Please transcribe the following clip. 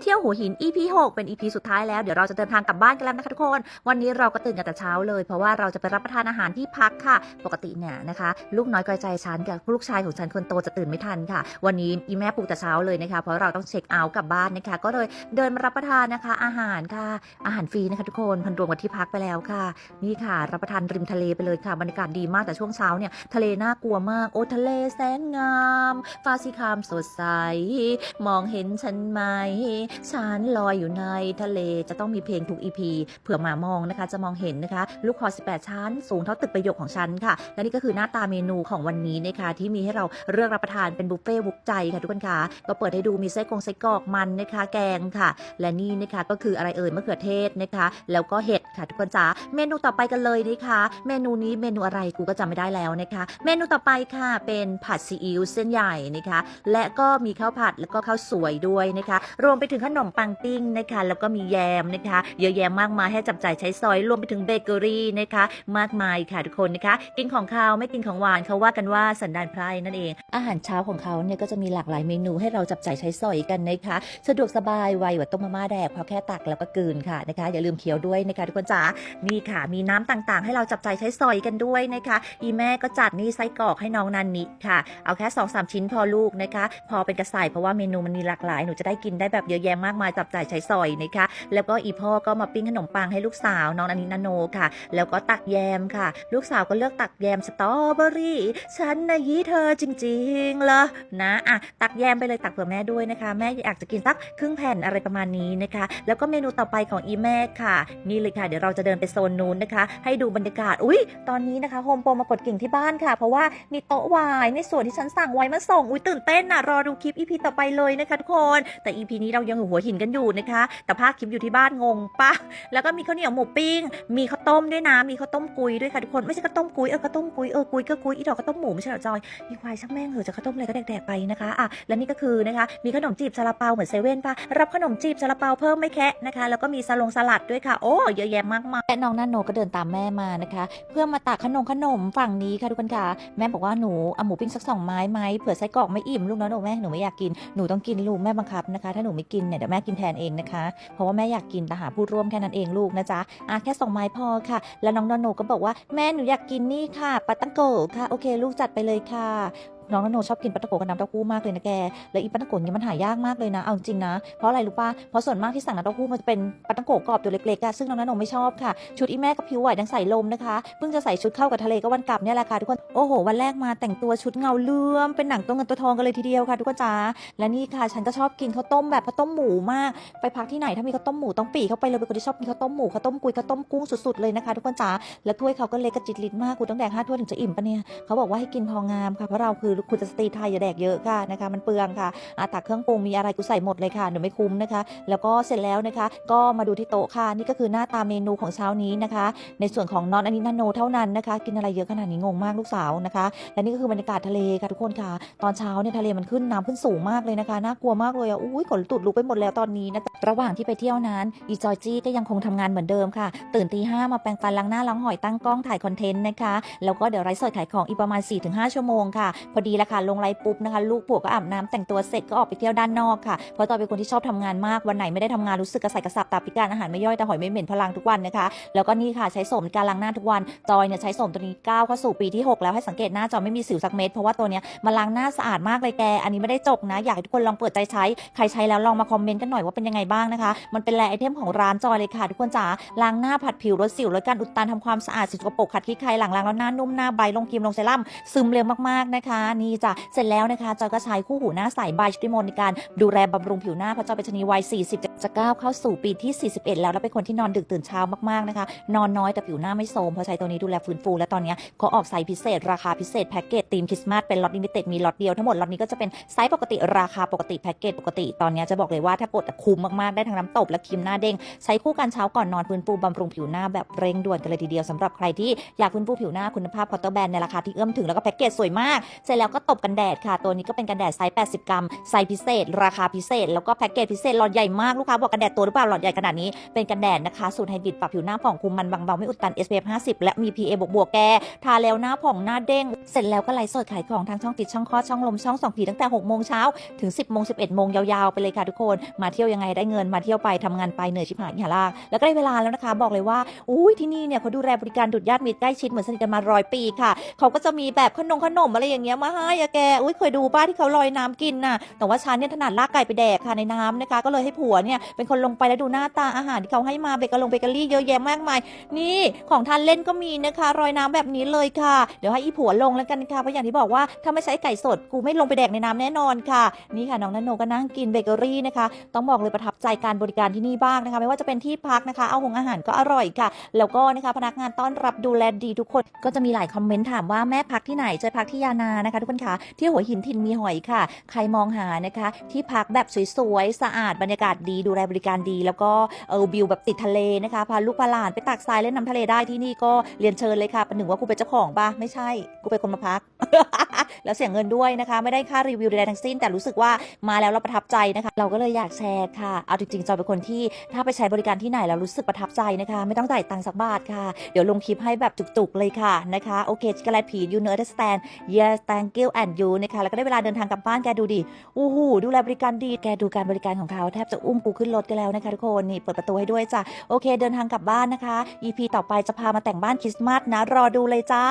เที่ยวหัวหิน EP 6 เป็น EP สุดท้ายแล้วเดี๋ยวเราจะเดินทางกลับบ้านกันแล้วนะคะทุกคน วันนี้เราก็ตื่นกันแต่เช้าเลย เพราะว่าเราจะไปรับประทานอาหารที่พักค่ะ ปกติเนี่ยนะคะ ลูกน้อยกอยใจฉันกับลูกชายของฉันคนโตจะตื่นไม่ทันค่ะ วันนี้อีแม่ปลุกแต่เช้าเลยนะคะเพราะเราต้องเช็คเอาท์กลับบ้านนะคะ ก็เลยเดินมารับประทานนะคะ อาหารค่ะ อาหารฟรีนะคะทุกคนพันรวมกับที่พักไปแล้วค่ะ นี่ค่ะ รับประทานริมทะเลไปเลยค่ะบรรยากาศดีมากแต่ช่วงเช้าเนี่ยทะเลน่ากลัวมากโอ้ทะเลแสนงามฟ้าสีครามสดใส มองเห็นฉันไหมฉันลอยอยู่ในทะเลจะต้องมีเพลงทุกอีพีเผื่อหมามองนะคะ จะมองเห็นนะคะ ลูกคอ 18 ชั้น สูงเท่าตึกประโยคของฉันค่ะ และนี่ก็คือหน้าตาเมนูของวันนี้นะคะ ที่มีให้เราเลือกรับประทานเป็นบุฟเฟ่บุกใจค่ะทุกคนค่ะก็เปิดให้ดูมีไส้กรงไส้กรอกมันนะคะ แกงค่ะ และนี่นะคะก็คืออะไรเอ่ยมะเขือเทศนะคะ แล้วก็เห็ดค่ะทุกคนจ๋าเมนูต่อไปกันเลยนะคะ เมนูนี้เมนูอะไรกูก็จำไม่ได้แล้วนะคะ เมนูต่อไปค่ะเป็นผัดซีอิ๊วเส้นใหญ่นะคะ และก็มีข้าวผัดแล้วก็ข้าวสวยด้วยนะคะ รวมไปถึงขนมปังปิ้งนะคะ แล้วก็มีแยมนะคะ เยอะแยะมากมายให้จับจ่ายใช้สอยรวมไปถึงเบเกอรี่นะคะ มากมายค่ะทุกคนนะคะ กินของคาวไม่กินของหวานเขาว่ากันว่าสันดานไพร่นั่นเอง อาหารเช้าของเขาเนี่ยก็จะมีหลากหลายเมนูให้เราจับจ่ายใช้สอยกันนะคะ สะดวกสบายไวกว่าต้มมาม่าแดกเพราะแค่ตักแล้วก็กืนค่ะนะคะ อย่าลืมเคี้ยวด้วยนะคะทุกคนจ๋านี่ค่ะมีน้ำต่างๆ ให้เราจับจ่ายใช้สอยกันด้วยนะคะ อีแม่ก็จัดนี่ไส้กรอกให้น้องนันนิค่ะ เอาแค่2อสชิ้นพอลูกนะคะ พอเป็นกระใสเพราะว่าเมนูมันมีหลากหลายหนูจะได้กินได้แบบเยอะแยะมากมายจับจ่ายใช้สอยนะคะ แล้วก็อีพ่อก็มาปิ้งขนมปังให้ลูกสาวน้องนันนินาโนค่ะ แล้วก็ตักแยมค่ะ ลูกสาวก็เลือกตักแยมสตรอเบอรี่ ฉันนะยี่เธอจริงๆเหรอนะอะตักแยมไปเลยตักเผื่อแม่ด้วยนะคะ แม่อยากจะกินสักครึ่งแผ่นอะไรประมาณนี้นะคะ แล้วก็เมนูต่อไปของอีแม่ค่ะ นี่เลยค่ะ เดี๋ยวเราจะเดินไปโซนนู้นนะคะ ให้ดูบรรยากาศ อุ้ยตอนนี้นะคะโฮมโปรมากดกิ่งที่บ้านค่ะ เพราะว่ามีโต๊ะวายในส่วนที่ฉันสั่งไว้มาส่ง อุ้ยตื่นเต้นน่ะรอดูคลิปอีพีต่อไปเลยนะคะทุกคน แต่อีพีนี้เรายังอยู่หัวหินกันอยู่นะคะ แต่ภาคคลิปอยู่ที่บ้านงงปะแล้วก็มีข้าวเหนียวหมูปิ้ง มีข้าวต้มด้วยนะ มีข้าวต้มกุยด้วยค่ะทุกคน ไม่ใช่ข้าวต้มกุย เออข้าวต้มกุย เออกุยก็กุย อีดอกข้าวต้มหมูไม่ใช่หรอจอย มีควายช่างแม่งเหอะจะข้าวต้มอะไรก็แดกๆไปนะคะ อะ และนี่ก็คือนะคะ มีขนมจีบซาลาเปาเหมือนเซเว่นปะรับขนมจีบซาลาเปาเพิ่มไม่แคะนะคะ แล้วก็มีสลงสลัดด้วยค่ะ โอ้ เยอะแยะมากมายและน้องนาโนก็เดินตามแม่มานะคะ เพื่อมาตักขนมขนมฝั่งนี้ค่ะทุกคนค่ะ แม่บอกว่าหนูเอาหมูปิ้งสักสองไม้ไหมเผื่อไส้กรอกไม่อิ่มลูกนะหนูแม่หนูไม่อยากกิน หนูต้องกินลูกแม่บังคับนะคะ ถ้าหนูไม่กินเนี่ยเดี๋ยวแม่กินแทนเองนะคะ เพราะว่าแม่อยากกินแต่หาผู้ร่วมแค่นั้นเองลูกนะจ๊ะอะแค่สองไม้พอค่ะ แล้วน้องนาโนก็บอกว่าแม่หนูอยากกินนี่ค่ะปาตังโกค่ะโอเค ลูกจัดไปเลยค่ะ น้องนโนชอบกินปาตังโกะกับน้ำเต้าหู้มากเลยนะแก แล้วอีปาตังโกเนี่ยมันหายากมากเลยนะ เอาจริงนะ เพราะอะไรรู้ป่ะ เพราะส่วนมากที่สั่งน้ำเต้าหู้มันจะเป็นปาตังโกกรอบตัวเล็กๆอะซึ่งน้องนโนไม่ชอบค่ะ ชุดอีแม่กับผิวไหวดังใส่ลมนะคะ เพิ่งจะใส่ชุดเข้ากับทะเลก็วันกลับเนี่ยแหละค่ะทุกคน โอ้โห วันแรกมาแต่งตัวชุดเงาเลื่อม เป็นหนังตัวเงินตัวทองกันเลยทีเดียวค่ะ ทุกคนจ้า และนี่ค่ะ ฉันก็ชอบกินข้าวต้มแบบข้าวต้มหมูมาก ไปพักที่ไหนถ้ามีข้าวต้มหมูต้องปีเข้าไปเลยเป็นคนที่ชอบกินข้าวต้มหมูข้าวต้มกุยข้าวต้มกุ้งสุดๆเลยนะคะทุกคนจ้าแล้วถ้วยเขาก็เล็กกระจิตลิดมากกูต้องแดกห้าถ้วยถึงจะอิ่มปะเนี่ยเขาบอกว่าให้กินพองามค่ะเพราะเราคือคุณจะสตรีไทยอย่าแดกเยอะค่ะนะคะ มันเปลืองค่ะอาตักเครื่องปรุงมีอะไรกูใส่หมดเลยค่ะเดี๋ยวไม่คุ้มนะคะ แล้วก็เสร็จแล้วนะคะ ก็มาดูที่โต๊ะค่ะนี่ก็คือหน้าตาเมนูของเช้านี้นะคะ ในส่วนของนอนอันนี้นาโนเท่านั้นนะคะ กินอะไรเยอะขนาดนี้งงมากลูกสาวนะคะและนี่ก็คือบรรยากาศทะเลค่ะทุกคนค่ะตอนเช้าเนี่ยทะเลมันขึ้นน้ำขึ้นสูงมากเลยนะคะน่ากลัวมากเลยอะอุ้ยขนตุดลุกไปหมดแล้วตอนนี้นะระหว่างที่ไปเที่ยวนั้นอีจอยจี้ก็ยังคงทำงานเหมือนเดิมค่ะ ตื่นตีห้ามาแปรงฟันล้างหน้าล้างหอยตั้งกล้องถ่ายคอนเทนต์นะคะแล้วก็เดี๋ยวไลฟ์สดขายของอีกประมาณ4-5ชั่วโมงค่ะพอดีละค่ะลงไลฟ์ปุ๊บนะคะลูกผัวก็อาบน้ำแต่งตัวเสร็จก็ออกไปเที่ยวด้านนอกค่ะเพราะจอยเป็นคนที่ชอบทำงานมากวันไหนไม่ได้ทำงานรู้สึกกระใส่กระสับตาพิการอาหารไม่ย่อยแต่หอยไม่เหม็นพลังทุกวันนะคะ แล้วก็นี่ค่ะใช้สมการล้างหน้าทุกวันจอยเนี่ยใช้สมตัวนี้ก้าวเข้าสู่ปีที่ 6 แล้วให้สังเกตหน้าจอยไม่มีสิวสักเม็ดเพราะว่าตัวเนี้ยมันล้างหน้าสะอาดมากเลยแก อันนี้ไม่ได้จกนะ อยากให้ทุกคนลองเปิดใจใช้ใครใช้แล้วลองมาคอมเมนต์กันหน่อยว่าเป็นยังไงบ้างนะคะ มันเป็นแลไอเทมของร้านจอยเลยค่ะ ทุกคนจ๋าล้างหน้าผัดผิวลดสิวลดการอุดตันทำความสะอาดสิ่งสกปรกขัดขี้ใครหลังล้างแล้วหน้านุ่มหน้าใบลงครีมลงเซรั่มซึมเร็วมากๆนะคะนี่จ้ะเสร็จแล้วนะคะจอยก็ใช้คู่หูหน้าใสบายชุติมนในการดูแลบำรุงผิวหน้าเพราะจอยเป็นชนีวัย 40 จะก้าวเข้าสู่ปีที่ 41 แล้วแล้วเป็นคนที่นอนดึกตื่นเช้ามากๆนะคะ นอนน้อยแต่ผิวหน้าไม่โทรมเพราะใช้ตัวนี้ดูแลฟื้นฟู และตอนนี้ก็ออกไซส์พิเศษ ราคาพิเศษแพ็กเกจทีมคริสต์มาสเป็นล็อตลิมิเต็ดมีล็อตเดียวทั้งหมดล็อตนี้ก็จะเป็นไซส์ปกติราคาปกติแพ็กเกจปกติตอนนี้จะบอกเลยว่าถ้ากดคุ้มมากๆได้ทั้งน้ำตบและครีมหน้าเด้งใช้คู่กันเช้าก่อนนอนฟื้นฟูบำรุงผิวหน้าแบบเร่งด่วนกันเลยทีเดียวสำหรับใครที่อยากฟื้นฟูผิวหน้าคุณภาพคอตเตอร์แบนในราคาที่เอื้อมถึงแล้วก็แพ็กเกจสวยมากเสร็จแล้วก็ตบกันแดดค่ะ ตัวนี้ก็เป็นกันแดดไซส์ 80 กรัม ไซส์พิเศษ ราคาพิเศษ แล้วก็แพ็กเกจพิเศษ หลอดใหญ่มากลูกค้าบอกกันแดดตัวหรือเปล่า หลอดใหญ่ขนาดนี้ เป็นกันแดดนะคะ สูตรไฮบริดปรับผิวหน้าผ่องคุมมันบางเบาไม่อุดตัน SPF 50 และมี PA บวกบวกแก ทาแล้วหน้าผ่องหน้าเด้ง เสร็จแล้วก็ไลฟ์สดขายของทางช่องติดช่องคอช่องลมช่องสองผีตั้งแต่6โมงเช้าถึง 10โมง11โมงยาวๆไปเลยค่ะทุกคน มาเที่ยวยังไงได้เงินมาเที่ยวไปทำงานไปเหนื่อยชิบหายอย่าลากแล้วก็ได้เวลาแล้วนะคะ บอกเลยว่าอุ้ยที่นี่เนี่ยเขาดูแลบริการดุดญาติมิตรใกล้ชิดเหมือนสนิทกันมาร้อยปีค่ะเขาก็จะมีแบบขนมขนมอะไรอย่างเงี้ยมาให้อะแก อุ้ยเคยดูป้าที่เขาลอยน้ำกินน่ะ แต่ว่าฉันเนี่ยถนัดลากไก่ไปแดกค่ะในน้ำนะคะ ก็เลยให้ผัวเนี่ยเป็นคนลงไปแล้วดูหน้าตาอาหารที่เขาให้มาเบเกอร์ลงเบเกอรี่เยอะแยะมากมาย นี่ของทานเล่นก็มีนะคะรอยน้ำแบบนี้เลยค่ะ เดี๋ยวให้อีผัวลงแล้วกันค่ะ เพราะอย่างที่บอกว่าถ้าไม่ใช้ไก่สดกูไม่ลงไปแดกในน้ำแน่นอนค่ะ นี่ค่ะน้องนันโนก็นั่งกินเบเกอรี่นะคะ ต้องบอกเลยประทับใจการบริการที่นี่บ้างนะคะ ไม่ว่าจะเป็นที่พักนะคะ เอาหงอาหารก็อร่อยค่ะ แล้วก็นะคะพนักงานต้อนรับดูแลดีทุกคน ก็จะมีหลายคอมเมนต์ถามว่าแม่พักที่ไหนจะพักที่ยานานะคะทุกคนคะที่หัวหินทินมีหอยค่ะ ใครมองหานะคะ ที่พักแบบสวยๆ สะอาดบรรยากาศดีดูแลบริการดี แล้วก็เออวิวแบบติดทะเลนะคะพาลูกพาหลานไปตักทรายเล่นน้ำทะเลได้ที่นี่ก็เรียนเชิญเลยค่ะประหนึ่งว่ากูเป็นเจ้าของปะไม่ใช่กูเป็นคนมาพัก แล้วเสียเงินด้วยนะคะ ไม่ได้ค่ารีวิวใดๆทั้งสิ้น แต่รู้สึกว่ามาแล้วเราประทับใจนะคะ เราก็เลยอยากแชร์ค่ะเอาจริงๆจอยเป็นคนที่ถ้าไปใช้บริการที่ไหนแล้วรู้สึกประทับใจนะคะ ไม่ต้องจ่ายตังค์สักบาทค่ะเดี๋ยวลงคลิปให้แบบจุกๆเลยค่ะนะคะโอเคจิกาแลดผี you know กิลแอนด์ยูนะคะแล้วก็ได้เวลาเดินทางกลับบ้านแกดูดิอู้หูดูแลบริการดีแกดูการบริการของเขาแทบจะอุ้มกูขึ้นรถกันแล้วนะคะทุกคนนี่เปิดประตูให้ด้วยจ้ะโอเค เดินทางกลับบ้านนะคะ EP ต่อไปจะพามาแต่งบ้านคริสต์มาสนะรอดูเลยจ้า